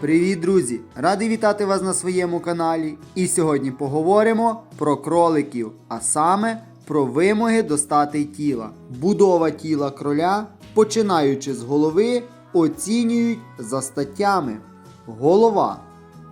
Привіт, друзі! Радий вітати вас на своєму каналі. І сьогодні поговоримо про кроликів, а саме про вимоги до статей тіла. Будова тіла кроля, починаючи з голови, оцінюють за статтями. Голова.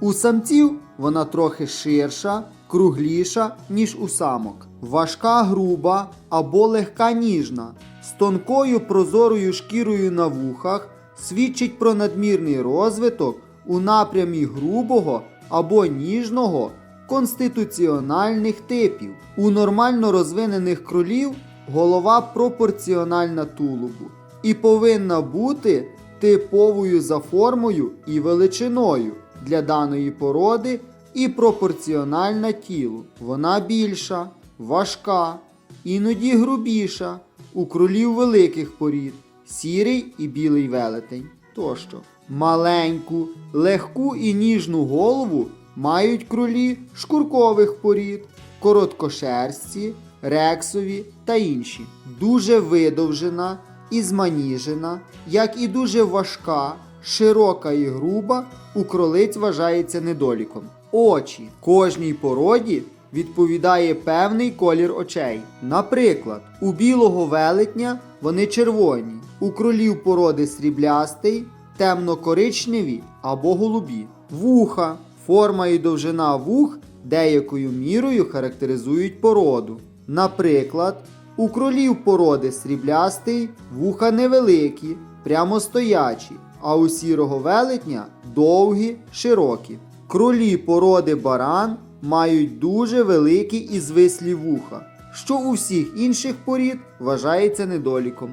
У самців вона трохи ширша, кругліша, ніж у самок. Важка груба або легка ніжна, з тонкою прозорою шкірою на вухах свідчить про надмірний розвиток у напрямі грубого або ніжного конституціональних типів. У нормально розвинених кролів голова пропорціональна тулубу і повинна бути типовою за формою і величиною для даної породи і пропорціональна тілу. Вона більша, важка, іноді грубіша у кролів великих порід, сірий і білий велетень тощо. Маленьку, легку і ніжну голову мають кролі шкуркових порід, короткошерсті, рексові та інші. Дуже видовжена і зманіжена, як і дуже важка, широка і груба, у кролиць вважається недоліком. Очі кожній породі відповідає певний колір очей. Наприклад, у білого велетня вони червоні, у кролів породи сріблястий, темно-коричневі або голубі. Вуха, форма і довжина вух деякою мірою характеризують породу. Наприклад, у кролів породи сріблястий вуха невеликі, прямостоячі, а у сірого велетня довгі, широкі. Кролі породи баран мають дуже великі і звислі вуха, що у всіх інших порід вважається недоліком.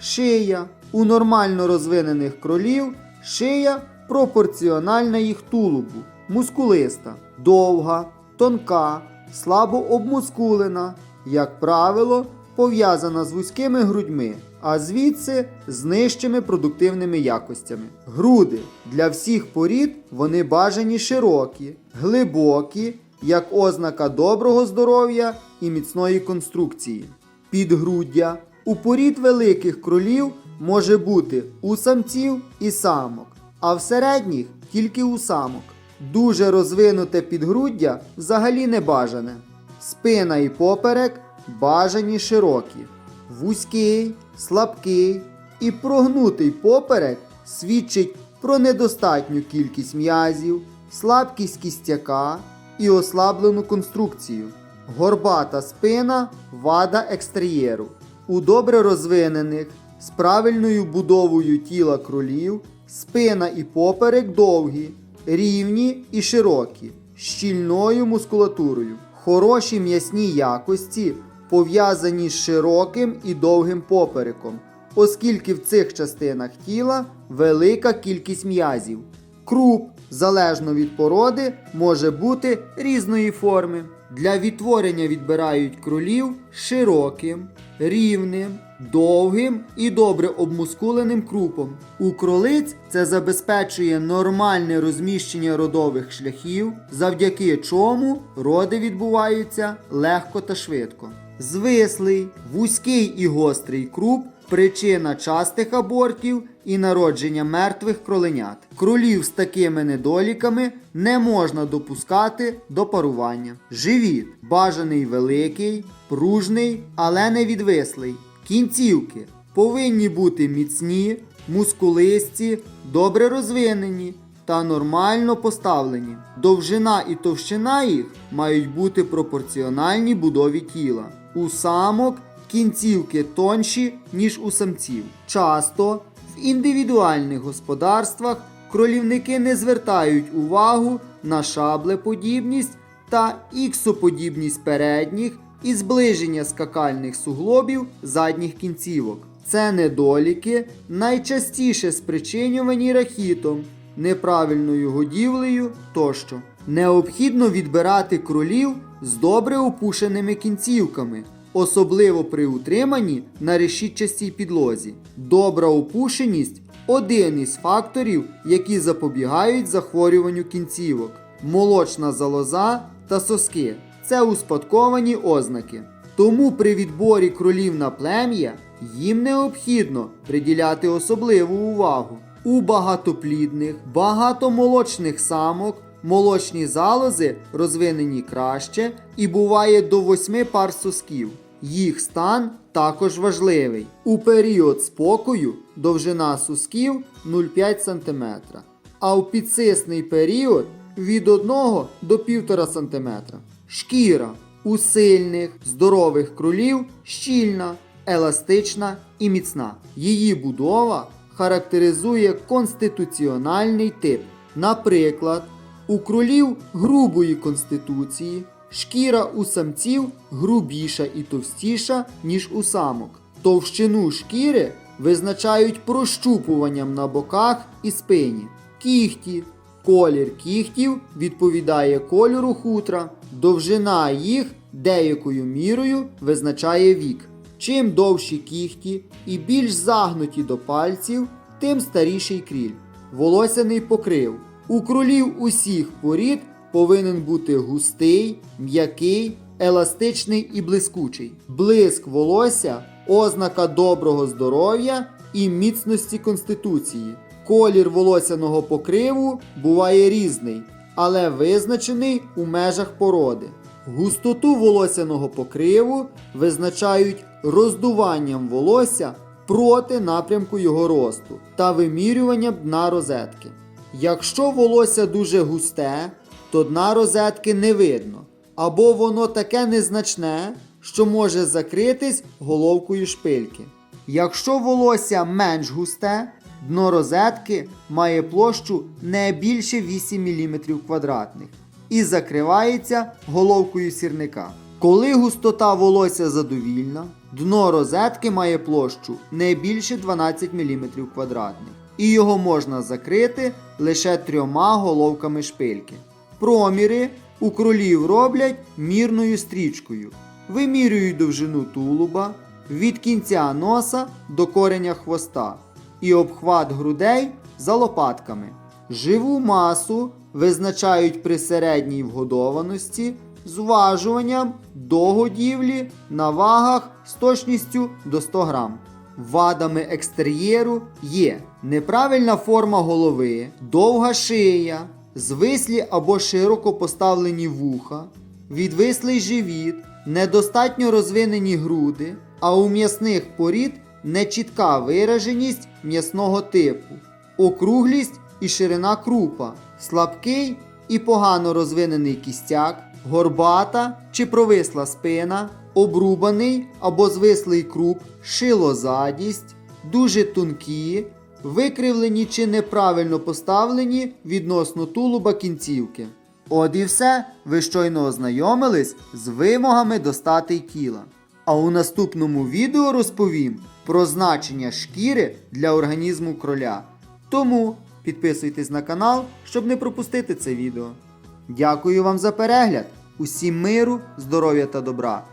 Шия. У нормально розвинених кролів шия пропорціональна їх тулубу, мускулиста, довга, тонка, слабо обмускулена, як правило, пов'язана з вузькими грудьми, а звідси з нижчими продуктивними якостями. Груди для всіх порід вони бажані широкі, глибокі, як ознака доброго здоров'я і міцної конструкції. Підгруддя у порід великих кролів може бути у самців і самок, а в середніх тільки у самок. Дуже розвинуте підгруддя взагалі не бажане. Спина і поперек бажані широкі. Вузький, слабкий і прогнутий поперек свідчить про недостатню кількість м'язів, слабкість кістяка і ослаблену конструкцію. Горбата спина вада екстер'єру. У добре розвинених з правильною будовою тіла кролів спина і поперек довгі, рівні і широкі, щільною мускулатурою. Хороші м'ясні якості пов'язані з широким і довгим попереком, оскільки в цих частинах тіла велика кількість м'язів. Круп, залежно від породи, може бути різної форми. Для відтворення відбирають кролів широким, рівним, довгим і добре обмускуленим крупом. У кролиць це забезпечує нормальне розміщення родових шляхів, завдяки чому роди відбуваються легко та швидко. Звислий, вузький і гострий круп причина частих абортів і народження мертвих кроленят. Кролів з такими недоліками не можна допускати до парування. Живіт бажаний великий, пружний, але не відвислий. Кінцівки повинні бути міцні, мускулисті, добре розвинені та нормально поставлені. Довжина і товщина їх мають бути пропорціональні будові тіла. У самок кінцівки тонші, ніж у самців. Часто в індивідуальних господарствах кролівники не звертають увагу на шаблеподібність та іксоподібність передніх і зближення скакальних суглобів задніх кінцівок. Це недоліки найчастіше спричинювані рахітом, неправильною годівлею тощо. Необхідно відбирати кролів з добре опушеними кінцівками, особливо при утриманні на решітчастій підлозі. Добра опушеність один із факторів, які запобігають захворюванню кінцівок. Молочна залоза та соски це успадковані ознаки. Тому при відборі кролів на плем'я їм необхідно приділяти особливу увагу. У багатоплідних, багатомолочних самок молочні залози розвинені краще і буває до 8 пар сосків. Їх стан також важливий. У період спокою довжина сосків 0,5 см, а у підсисний період від 1 до 1,5 см. Шкіра у сильних, здорових кролів щільна, еластична і міцна. Її будова характеризує конституціональний тип. Наприклад, у кролів грубої конституції, шкіра у самців грубіша і товстіша, ніж у самок. Товщину шкіри визначають прощупуванням на боках і спині. Кіхті. Колір кіхтів відповідає кольору хутра, довжина їх деякою мірою визначає вік. Чим довші кіхті і більш загнуті до пальців, тим старіший кріль. Волосяний покрив. У кролів усіх порід повинен бути густий, м'який, еластичний і блискучий. Блиск волосся ознака доброго здоров'я і міцності конституції. Колір волосяного покриву буває різний, але визначений у межах породи. Густоту волосяного покриву визначають роздуванням волосся проти напрямку його росту та вимірюванням дна розетки. Якщо волосся дуже густе, то дна розетки не видно, або воно таке незначне, що може закритись головкою шпильки. Якщо волосся менш густе, дно розетки має площу не більше 8 мм квадратних і закривається головкою сірника. Коли густота волосся задовільна, дно розетки має площу не більше 12 мм квадратних, і його можна закрити лише трьома головками шпильки. Проміри у кролів роблять мірною стрічкою, вимірюють довжину тулуба від кінця носа до кореня хвоста і обхват грудей за лопатками. Живу масу визначають при середній вгодованості зважуванням до годівлі на вагах з точністю до 100 грам. Вадами екстер'єру є неправильна форма голови, довга шия, звислі або широко поставлені вуха, відвислий живіт, недостатньо розвинені груди, а у м'ясних порід нечітка вираженість м'ясного типу, округлість і ширина крупа, слабкий і погано розвинений кістяк, горбата чи провисла спина, обрубаний або звислий круп, шилозадість, дуже тонкі, викривлені чи неправильно поставлені відносно тулуба кінцівки. От і все, ви щойно ознайомились з вимогами до статей тіла. А у наступному відео розповім про значення шкіри для організму кроля. Тому підписуйтесь на канал, щоб не пропустити це відео. Дякую вам за перегляд! Усім миру, здоров'я та добра!